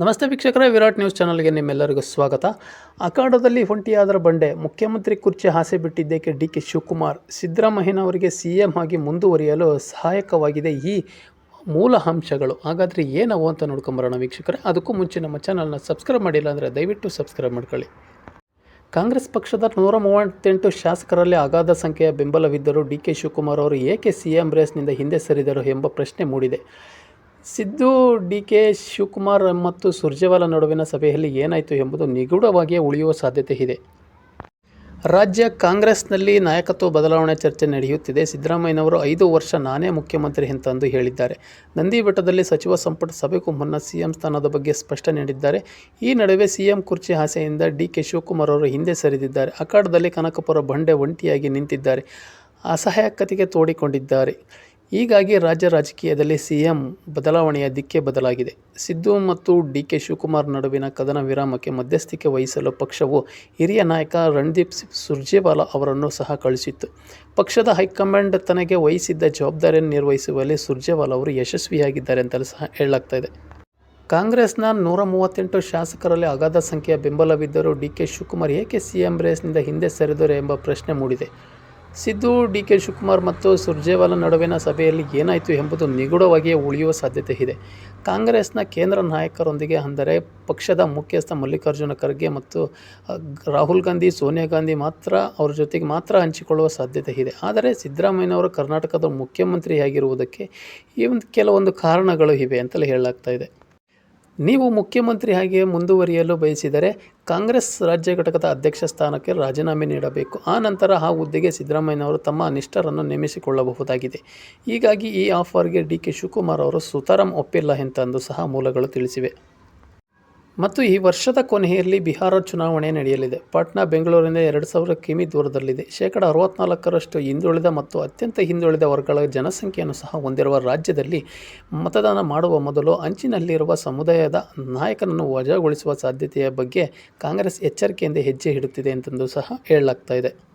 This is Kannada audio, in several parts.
ನಮಸ್ತೆ ವೀಕ್ಷಕರೇ, ವಿರಾಟ್ ನ್ಯೂಸ್ ಚಾನಲ್ಗೆ ನಿಮ್ಮೆಲ್ಲರಿಗೂ ಸ್ವಾಗತ. ಅಖಾಡದಲ್ಲಿ ಹೊಂಟಿಯಾದರ ಬಂಡೆ, ಮುಖ್ಯಮಂತ್ರಿ ಕುರ್ಚಿ ಹಾಸೆ ಬಿಟ್ಟಿದ್ದಕ್ಕೆ ಡಿ ಕೆ ಶಿವಕುಮಾರ್ ಸಿದ್ದರಾಮಯ್ಯನವರಿಗೆ ಸಿ ಎಂ ಆಗಿ ಮುಂದುವರಿಯಲು ಸಹಾಯಕವಾಗಿದೆ ಈ ಮೂಲ ಅಂಶಗಳು. ಹಾಗಾದರೆ ಏನವು ಅಂತ ನೋಡ್ಕೊಂಬರೋಣ ವೀಕ್ಷಕರೇ. ಅದಕ್ಕೂ ಮುಂಚೆ ನಮ್ಮ ಚಾನಲ್ನ ಸಬ್ಸ್ಕ್ರೈಬ್ ಮಾಡಿಲ್ಲ ಅಂದರೆ ದಯವಿಟ್ಟು ಸಬ್ಸ್ಕ್ರೈಬ್ ಮಾಡ್ಕೊಳ್ಳಿ. ಕಾಂಗ್ರೆಸ್ ಪಕ್ಷದ ನೂರ ಮೂವತ್ತೆಂಟು ಶಾಸಕರಲ್ಲಿ ಅಗಾಧ ಸಂಖ್ಯೆಯ ಬೆಂಬಲವಿದ್ದರೂ ಡಿ ಕೆ ಶಿವಕುಮಾರ್ ಅವರು ಏಕೆ ಸಿ ಎಂ ರೇಸ್ನಿಂದ ಹಿಂದೆ ಸರಿದರು ಎಂಬ ಪ್ರಶ್ನೆ ಮೂಡಿದೆ. ಸಿದ್ದು ಡಿ ಕೆ ಶಿವಕುಮಾರ್ ಮತ್ತು ಸುರ್ಜೇವಾಲಾ ನಡುವಿನ ಸಭೆಯಲ್ಲಿ ಏನಾಯಿತು ಎಂಬುದು ನಿಗೂಢವಾಗಿಯೇ ಉಳಿಯುವ ಸಾಧ್ಯತೆ ಇದೆ. ರಾಜ್ಯ ಕಾಂಗ್ರೆಸ್ನಲ್ಲಿ ನಾಯಕತ್ವ ಬದಲಾವಣೆ ಚರ್ಚೆ ನಡೆಯುತ್ತಿದೆ. ಸಿದ್ದರಾಮಯ್ಯನವರು ಐದು ವರ್ಷ ನಾನೇ ಮುಖ್ಯಮಂತ್ರಿ ಅಂತಂದು ಹೇಳಿದ್ದಾರೆ. ನಂದಿ ಬೆಟ್ಟದಲ್ಲಿ ಸಚಿವ ಸಂಪುಟ ಸಭೆಗೂ ಮುನ್ನ ಸಿಎಂ ಸ್ಥಾನದ ಬಗ್ಗೆ ಸ್ಪಷ್ಟನೆ ನೀಡಿದ್ದಾರೆ. ಈ ನಡುವೆ ಸಿಎಂ ಕುರ್ಚಿ ಆಸೆಯಿಂದ ಡಿ ಕೆ ಶಿವಕುಮಾರ್ ಅವರು ಹಿಂದೆ ಸರಿದಿದ್ದಾರೆ. ಅಖಾಡದಲ್ಲಿ ಕನಕಪುರ ಬಂಡೆ ಒಂಟಿಯಾಗಿ ನಿಂತಿದ್ದಾರೆ. ಅಸಹಾಯಕತೆಗೆ ತೋಡಿಕೊಂಡಿದ್ದಾರೆ. ಹೀಗಾಗಿ ರಾಜ್ಯ ರಾಜಕೀಯದಲ್ಲಿ ಸಿಎಂ ಬದಲಾವಣೆಯ ದಿಕ್ಕೇ ಬದಲಾಗಿದೆ. ಸಿದ್ದು ಮತ್ತು ಡಿ ಕೆ ಶಿವಕುಮಾರ್ ನಡುವಿನ ಕದನ ವಿರಾಮಕ್ಕೆ ಮಧ್ಯಸ್ಥಿಕೆ ವಹಿಸಲು ಪಕ್ಷವು ಹಿರಿಯ ನಾಯಕ ರಣದೀಪ್ ಸುರ್ಜೇವಾಲಾ ಅವರನ್ನು ಸಹ ಕಳಿಸಿತ್ತು ಪಕ್ಷದ ಹೈಕಮಾಂಡ್ ತನಗೆ ವಹಿಸಿದ್ದ ಜವಾಬ್ದಾರಿಯನ್ನು ನಿರ್ವಹಿಸುವಲ್ಲಿ ಸುರ್ಜೇವಾಲಾ ಅವರು ಯಶಸ್ವಿಯಾಗಿದ್ದಾರೆ ಅಂತಲೂ ಸಹ ಹೇಳಲಾಗ್ತಾ ಇದೆ. ಕಾಂಗ್ರೆಸ್ನ ನೂರ ಮೂವತ್ತೆಂಟು ಶಾಸಕರಲ್ಲಿ ಅಗಾಧ ಸಂಖ್ಯೆಯ ಬೆಂಬಲವಿದ್ದರೂ ಡಿ ಕೆ ಶಿವಕುಮಾರ್ ಏಕೆ ಸಿಎಂ ರೇಸ್ನಿಂದ ಹಿಂದೆ ಸರಿದರು ಎಂಬ ಪ್ರಶ್ನೆ ಮೂಡಿದೆ. ಸಿದ್ದು ಡಿ ಕೆ ಶಿವಕುಮಾರ್ ಮತ್ತು ಸುರ್ಜೇವಾಲಾ ನಡುವಿನ ಸಭೆಯಲ್ಲಿ ಏನಾಯಿತು ಎಂಬುದು ನಿಗೂಢವಾಗಿಯೇ ಉಳಿಯುವ ಸಾಧ್ಯತೆ ಇದೆ. ಕಾಂಗ್ರೆಸ್ನ ಕೇಂದ್ರ ನಾಯಕರೊಂದಿಗೆ ಅಂದರೆ ಪಕ್ಷದ ಮುಖ್ಯಸ್ಥ ಮಲ್ಲಿಕಾರ್ಜುನ ಖರ್ಗೆ ಮತ್ತು ರಾಹುಲ್ ಗಾಂಧಿ, ಸೋನಿಯಾ ಗಾಂಧಿ ಮಾತ್ರ, ಅವ್ರ ಜೊತೆಗೆ ಮಾತ್ರ ಹಂಚಿಕೊಳ್ಳುವ ಸಾಧ್ಯತೆ ಇದೆ. ಆದರೆ ಸಿದ್ದರಾಮಯ್ಯನವರು ಕರ್ನಾಟಕದ ಮುಖ್ಯಮಂತ್ರಿಯಾಗಿರುವುದಕ್ಕೆ ಈ ಒಂದು ಕೆಲವೊಂದು ಕಾರಣಗಳು ಇವೆ ಅಂತಲೇ ಹೇಳಲಾಗ್ತಾ ಇದೆ. ನೀವು ಮುಖ್ಯಮಂತ್ರಿ ಹಾಗೆ ಮುಂದುವರಿಯಲು ಬಯಸಿದರೆ ಕಾಂಗ್ರೆಸ್ ರಾಜ್ಯ ಘಟಕದ ಅಧ್ಯಕ್ಷ ಸ್ಥಾನಕ್ಕೆ ರಾಜೀನಾಮೆ ನೀಡಬೇಕು. ಆ ನಂತರ ಆ ಹುದ್ದೆಗೆ ಸಿದ್ದರಾಮಯ್ಯನವರು ತಮ್ಮ ನಿಷ್ಠರನ್ನು ನೇಮಿಸಿಕೊಳ್ಳಬಹುದಾಗಿದೆ. ಹೀಗಾಗಿ ಈ ಆಫರ್ಗೆ ಡಿ ಕೆ ಶಿವಕುಮಾರ್ ಅವರು ಸುತಾರಾಂ ಒಪ್ಪಿಲ್ಲ ಎಂತಂದು ಸಹ ಮೂಲಗಳು ತಿಳಿಸಿವೆ. ಮತ್ತು ಈ ವರ್ಷದ ಕೊನೆಯಲ್ಲಿ ಬಿಹಾರ ಚುನಾವಣೆ ನಡೆಯಲಿದೆ. ಪಾಟ್ನಾ, ಬೆಂಗಳೂರಿನಿಂದ ಎರಡು ಸಾವಿರ ಕಿಮಿ ದೂರದಲ್ಲಿದೆ. ಶೇಕಡ ಅರವತ್ನಾಲ್ಕರಷ್ಟು ಹಿಂದುಳಿದ ಮತ್ತು ಅತ್ಯಂತ ಹಿಂದುಳಿದ ವರ್ಗಗಳ ಜನಸಂಖ್ಯೆಯನ್ನು ಸಹ ಹೊಂದಿರುವ ರಾಜ್ಯದಲ್ಲಿ ಮತದಾನ ಮಾಡುವ ಮೊದಲು ಅಂಚಿನಲ್ಲಿರುವ ಸಮುದಾಯದ ನಾಯಕನನ್ನು ವಜಾಗೊಳಿಸುವ ಸಾಧ್ಯತೆಯ ಬಗ್ಗೆ ಕಾಂಗ್ರೆಸ್ ಎಚ್ಚರಿಕೆಯಿಂದ ಹೆಜ್ಜೆ ಇಡುತ್ತಿದೆ ಅಂತಂದು ಸಹ ಹೇಳಲಾಗ್ತಾ ಇದೆ.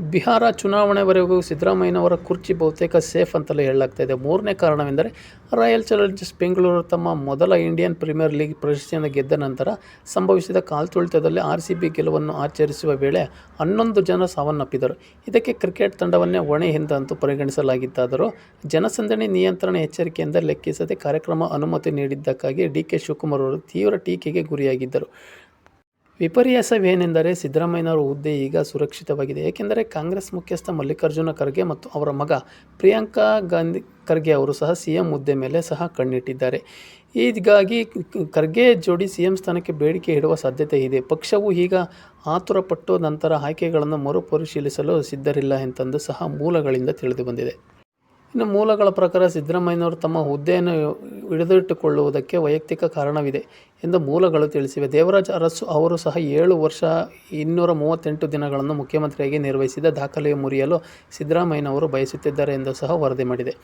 ಬಿಹಾರ ಚುನಾವಣೆವರೆಗೂ ಸಿದ್ದರಾಮಯ್ಯನವರ ಕುರ್ಚಿ ಬಹುತೇಕ ಸೇಫ್ ಅಂತಲೇ ಹೇಳಲಾಗ್ತಾ ಇದೆ ಮೂರನೇ ಕಾರಣವೆಂದರೆ, ರಾಯಲ್ ಚಾಲೆಂಜರ್ಸ್ ಬೆಂಗಳೂರು ತಮ್ಮ ಮೊದಲ ಇಂಡಿಯನ್ ಪ್ರೀಮಿಯರ್ ಲೀಗ್ ಪ್ರಶಸ್ತಿಯನ್ನು ಗೆದ್ದ ನಂತರ ಸಂಭವಿಸಿದ ಕಾಲ್ತುಳಿತದಲ್ಲಿ ಆರ್ ಸಿ ಬಿ ಗೆಲುವನ್ನು ಆಚರಿಸುವ ವೇಳೆ ಹನ್ನೊಂದು ಜನ ಸಾವನ್ನಪ್ಪಿದರು. ಇದಕ್ಕೆ ಕ್ರಿಕೆಟ್ ತಂಡವನ್ನೇ ಹೊಣೆ ಎಂದಂತೂ ಪರಿಗಣಿಸಲಾಗಿತ್ತಾದರೂ, ಜನಸಂದಣಿ ನಿಯಂತ್ರಣ ಎಚ್ಚರಿಕೆಯಿಂದ ಲೆಕ್ಕಿಸದೆ ಕಾರ್ಯಕ್ರಮ ಅನುಮತಿ ನೀಡಿದ್ದಕ್ಕಾಗಿ ಡಿ ಕೆ ಶಿವಕುಮಾರ್ ಅವರು ತೀವ್ರ ಟೀಕೆಗೆ ಗುರಿಯಾಗಿದ್ದರು. ವಿಪರ್ಯಾಸವೇನೆಂದರೆ ಸಿದ್ದರಾಮಯ್ಯನವರ ಹುದ್ದೆ ಈಗ ಸುರಕ್ಷಿತವಾಗಿದೆ. ಏಕೆಂದರೆ ಕಾಂಗ್ರೆಸ್ ಮುಖ್ಯಸ್ಥ ಮಲ್ಲಿಕಾರ್ಜುನ ಖರ್ಗೆ ಮತ್ತು ಅವರ ಮಗ ಪ್ರಿಯಾಂಕಾ ಗಾಂಧಿ ಖರ್ಗೆ ಅವರು ಸಹ ಸಿ ಎಂ ಹುದ್ದೆ ಮೇಲೆ ಸಹ ಕಣ್ಣಿಟ್ಟಿದ್ದಾರೆ. ಹೀಗಾಗಿ ಖರ್ಗೆ ಜೋಡಿ ಸಿ ಎಂ ಸ್ಥಾನಕ್ಕೆ ಬೇಡಿಕೆ ಇಡುವ ಸಾಧ್ಯತೆ ಇದೆ. ಪಕ್ಷವು ಈಗ ಆತುರಪಟ್ಟು ನಂತರ ಆಯ್ಕೆಗಳನ್ನು ಮರುಪರಿಶೀಲಿಸಲು ಸಿದ್ಧರಿಲ್ಲ ಎಂತಂದು ಸಹ ಮೂಲಗಳಿಂದ ತಿಳಿದು ಬಂದಿದೆ ಇನ್ನು ಮೂಲಗಳ ಪ್ರಕಾರ ಸಿದ್ದರಾಮಯ್ಯನವರು ತಮ್ಮ ಹುದ್ದೆಯನ್ನು ಹಿಡಿದಿಟ್ಟುಕೊಳ್ಳುವುದಕ್ಕೆ ವೈಯಕ್ತಿಕ ಕಾರಣವಿದೆ ಎಂದು ಮೂಲಗಳು ತಿಳಿಸಿವೆ. ದೇವರಾಜ್ ಅರಸು ಅವರು ಸಹ ಏಳು ವರ್ಷ ಇನ್ನೂರ ಮೂವತ್ತೆಂಟು ದಿನಗಳನ್ನು ಮುಖ್ಯಮಂತ್ರಿಯಾಗಿ ನಿರ್ವಹಿಸಿದ ದಾಖಲೆಯ ಮುರಿಯಲು ಸಿದ್ದರಾಮಯ್ಯನವರು ಬಯಸುತ್ತಿದ್ದಾರೆ ಎಂದು ಸಹ ವರದಿ ಮಾಡಿದೆ.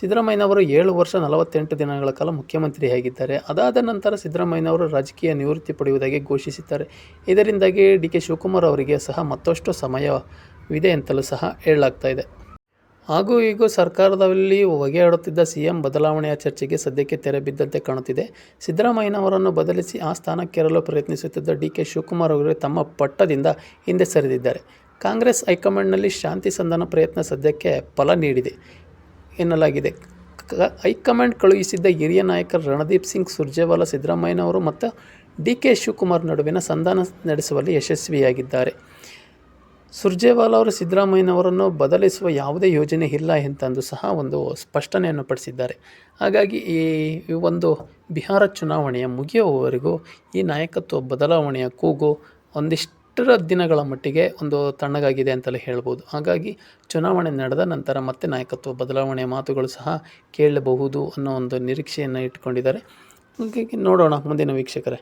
ಸಿದ್ದರಾಮಯ್ಯನವರು ಏಳು ವರ್ಷ ನಲವತ್ತೆಂಟು ದಿನಗಳ ಕಾಲ ಮುಖ್ಯಮಂತ್ರಿಯಾಗಿದ್ದಾರೆ. ಅದಾದ ನಂತರ ಸಿದ್ದರಾಮಯ್ಯನವರು ರಾಜಕೀಯ ನಿವೃತ್ತಿ ಪಡೆಯುವುದಾಗಿ ಘೋಷಿಸಿದ್ದಾರೆ. ಇದರಿಂದಾಗಿ ಡಿ ಕೆ ಶಿವಕುಮಾರ್ ಅವರಿಗೆ ಸಹ ಮತ್ತಷ್ಟು ಸಮಯವಿದೆ ಅಂತಲೂ ಸಹ ಹೇಳಲಾಗ್ತಾ ಇದೆ. ಹಾಗೂ ಈಗ ಸರ್ಕಾರದಲ್ಲಿ ಹೊಗೆಯಾಡುತ್ತಿದ್ದ ಸಿಎಂ ಬದಲಾವಣೆಯ ಚರ್ಚೆಗೆ ಸದ್ಯಕ್ಕೆ ತೆರೆ ಬಿದ್ದಂತೆ ಕಾಣುತ್ತಿದೆ. ಸಿದ್ದರಾಮಯ್ಯನವರನ್ನು ಬದಲಿಸಿ ಆ ಸ್ಥಾನಕ್ಕೇರಲು ಪ್ರಯತ್ನಿಸುತ್ತಿದ್ದ ಡಿ ಕೆ ಶಿವಕುಮಾರ್ ಅವರು ತಮ್ಮ ಪಟ್ಟದಿಂದ ಹಿಂದೆ ಸರಿದಿದ್ದಾರೆ. ಕಾಂಗ್ರೆಸ್ ಹೈಕಮಾಂಡ್ನಲ್ಲಿ ಶಾಂತಿ ಸಂಧಾನ ಪ್ರಯತ್ನ ಸದ್ಯಕ್ಕೆ ಫಲ ನೀಡಿದೆ ಎನ್ನಲಾಗಿದೆ. ಹೈಕಮಾಂಡ್ ಕಳುಹಿಸಿದ್ದ ಹಿರಿಯ ನಾಯಕ ರಣದೀಪ್ ಸಿಂಗ್ ಸುರ್ಜೇವಾಲಾ ಸಿದ್ದರಾಮಯ್ಯನವರು ಮತ್ತು ಡಿ ಕೆ ಶಿವಕುಮಾರ್ ನಡುವಿನ ಸಂಧಾನ ನಡೆಸುವಲ್ಲಿ ಯಶಸ್ವಿಯಾಗಿದ್ದಾರೆ. ಸುರ್ಜೇವಾಲಾ ಅವರು ಸಿದ್ದರಾಮಯ್ಯನವರನ್ನು ಬದಲಿಸುವ ಯಾವುದೇ ಯೋಜನೆ ಇಲ್ಲ ಎಂತಂದು ಸಹ ಒಂದು ಸ್ಪಷ್ಟನೆಯನ್ನು ಪಡಿಸಿದ್ದಾರೆ. ಹಾಗಾಗಿ ಈ ಒಂದು ಬಿಹಾರ ಚುನಾವಣೆಯ ಮುಗಿಯುವವರೆಗೂ ಈ ನಾಯಕತ್ವ ಬದಲಾವಣೆಯ ಕೂಗು ಒಂದಿಷ್ಟರ ದಿನಗಳ ಮಟ್ಟಿಗೆ ಒಂದು ತಣ್ಣಗಾಗಿದೆ ಅಂತಲೇ ಹೇಳ್ಬೋದು. ಹಾಗಾಗಿ ಚುನಾವಣೆ ನಡೆದ ನಂತರ ಮತ್ತೆ ನಾಯಕತ್ವ ಬದಲಾವಣೆಯ ಮಾತುಗಳು ಸಹ ಕೇಳಬಹುದು ಅನ್ನೋ ಒಂದು ನಿರೀಕ್ಷೆಯನ್ನು ಇಟ್ಕೊಂಡಿದ್ದಾರೆ ಹಾಗಾಗಿ ನೋಡೋಣ ಮುಂದಿನ ವೀಕ್ಷಕರೇ.